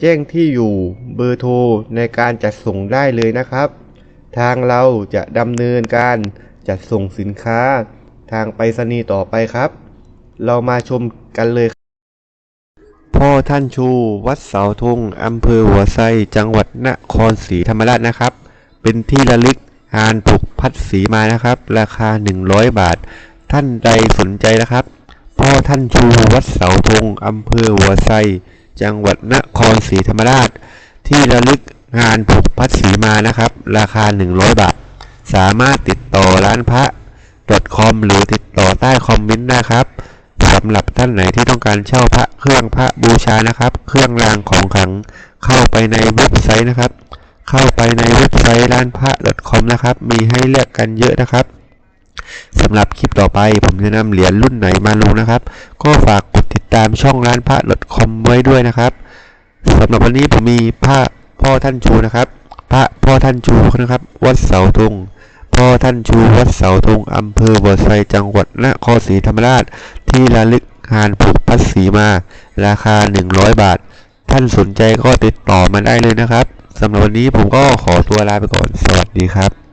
แจ้งที่อยู่เบอร์โทรในการจัดส่งได้เลยนะครับ ทางเราจะดำเนินการจัดส่งสินค้า ทางไปรษณีย์ต่อไปครับ เรามาชมกันเลย พ่อท่านชู วัดเสาธงอำเภอหัวไซจังหวัดนครศรีธรรมราชนะครับ เป็นที่ระลึกงานผูกพัดสีมานะครับ ราคา 100 บาท ท่านใดสนใจนะครับ พ่อท่านชู วัดเสาธงอำเภอหัวไซ จังหวัดนครศรีธรรมราช ที่ระลึกงานผูกพัดสีมานะครับ ราคา 100 บาท สามารถติดต่อร้านพระ .com หรือติดต่อใต้คอมเมนต์นะครับสำหรับท่านไหนที่ต้องการเช่าพระเครื่องพระบูชานะครับ เครื่องรางของขลังเข้าไปในเว็บไซต์นะครับ เข้าไปในเว็บไซต์ร้านพระ .com นะครับ มีให้เลือกกันเยอะนะครับสำหรับคลิปต่อไปผมจะนำเหรียญรุ่นไหนมาลงนะครับ ก็ฝาก ติดตามช่องร้านพระ .com ไว้ด้วยนะครับสำหรับวันนี้ผมมีพระพ่อท่านชูนะครับ พระพ่อท่านชูนะครับ วัดเสาธงพ่อท่านชูวัดเสาธงอำเภอบ่อไซจังหวัดนครศรีธรรมราช ที่ระลึกงานผูกพัดสีมา ราคา 100 บาท ท่านสนใจก็ติดต่อมาได้เลยนะครับสำหรับวันนี้ผมก็ขอตัวลาไปก่อน สวัสดีครับ